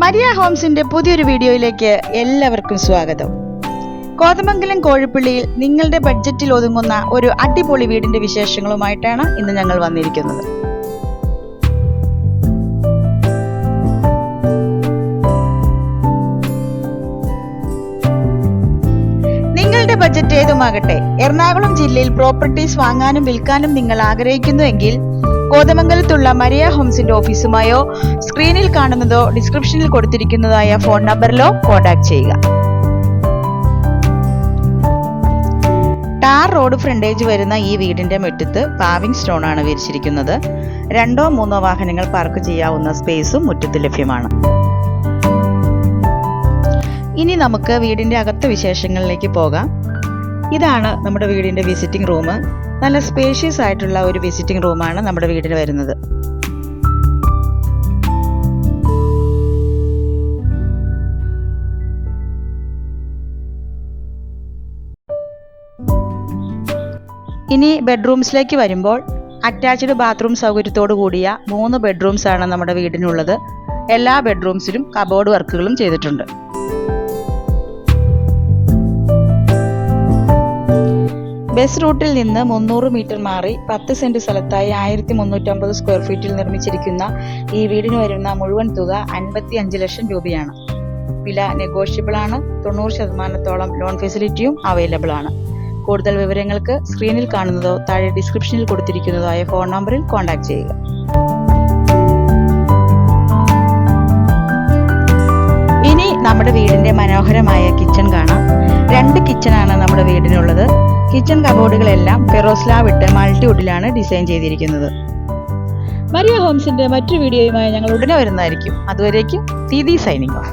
Maria ഹോംസിന്റെ പുതിയൊരു വീഡിയോയിലേക്ക് എല്ലാവർക്കും സ്വാഗതം. കോതമംഗലം കോഴിപ്പള്ളിയിൽ നിങ്ങളുടെ ബഡ്ജറ്റിൽ ഒതുങ്ങുന്ന ഒരു അടിപൊളി വീടിന്റെ വിശേഷങ്ങളുമായിട്ടാണ് ഇന്ന് ഞങ്ങൾ വന്നിരിക്കുന്നത്. നിങ്ങളുടെ ബഡ്ജറ്റ് ഏതുമാകട്ടെ? എറണാകുളം ജില്ലയിൽ പ്രോപ്പർട്ടീസ് വാങ്ങാനും വിൽക്കാനും നിങ്ങൾ ആഗ്രഹിക്കുന്നുവെങ്കിൽ കോതമംഗലത്തുള്ള മരിയ ഹോംസിന്റെ ഓഫീസുമായോ? സ്ക്രീനിൽ കാണുന്നതോ ഡിസ്ക്രിപ്ഷനിൽ കൊടുത്തിരിക്കുന്നതായ ഫോൺ നമ്പറിലോ കോൺടാക്ട് ചെയ്യുക. ടാർ റോഡ് ഫ്രണ്ടേജ് വരുന്ന ഈ വീടിന്റെ മുറ്റത്ത് പാവിംഗ് സ്റ്റോൺ ആണ് വിരിച്ചിരിക്കുന്നത്. രണ്ടോ മൂന്നോ വാഹനങ്ങൾ പാർക്ക് ചെയ്യാവുന്ന സ്പേസും മുറ്റത്ത് ലഭ്യമാണ്. ഇനി നമുക്ക് വീടിന്റെ അകത്ത് വിശേഷങ്ങളിലേക്ക് പോകാം. ഇതാണ് നമ്മുടെ വീടിന്റെ വിസിറ്റിംഗ് റൂം നല്ല സ്പേഷ്യസ് ആയിട്ടുള്ള ഒരു വിസിറ്റിംഗ് റൂമാണ് നമ്മുടെ വീടിന് വരുന്നത്. ഇനി ബെഡ്റൂംസിലേക്ക് വരുമ്പോൾ അറ്റാച്ച്ഡ് ബാത്റൂം സൗകര്യത്തോടു കൂടിയ മൂന്ന് ബെഡ്റൂംസ് ആണ് നമ്മുടെ വീടിനുള്ളത്. എല്ലാ ബെഡ്റൂംസിലും കബോർഡ് വർക്കുകളും ചെയ്തിട്ടുണ്ട്. ബസ് റൂട്ടിൽ നിന്ന് മുന്നൂറ് മീറ്റർ മാറി പത്ത് സെന്റ് സ്ഥലത്തായി ആയിരത്തി മുന്നൂറ്റമ്പത് സ്ക്വയർ ഫീറ്റിൽ നിർമ്മിച്ചിരിക്കുന്ന ഈ വീടിന് വരുന്ന മുഴുവൻ തുക അൻപത്തി അഞ്ച് ലക്ഷം രൂപയാണ്. വില നെഗോഷ്യബിൾ ആണ്. തൊണ്ണൂറ് ശതമാനത്തോളം ലോൺ ഫെസിലിറ്റിയും അവൈലബിൾ ആണ്. കൂടുതൽ വിവരങ്ങൾക്ക് സ്ക്രീനിൽ കാണുന്നതോ താഴെ ഡിസ്ക്രിപ്ഷനിൽ കൊടുത്തിരിക്കുന്നതോ ആയ ഫോൺ നമ്പറിൽ കോൺടാക്ട് ചെയ്യുക. ഇനി നമ്മുടെ വീടിന്റെ മനോഹരമായ കിച്ചൺ കാണാം. രണ്ട് കിച്ചണാണ് നമ്മുടെ വീടിനുള്ളത്. കിച്ചൺ കബോർഡുകളെല്ലാം ഫെറോസ്ലാവ് ഇട്ട് മൾട്ടിവുഡിലാണ് ഡിസൈൻ ചെയ്തിരിക്കുന്നത്. മരിയ ഹോംസിന്റെ മറ്റൊരു വീഡിയോയുമായി ഞങ്ങൾ ഉടനെ വരുന്നതായിരിക്കും. അതുവരേക്കും സൈനിങ് ഓഫ്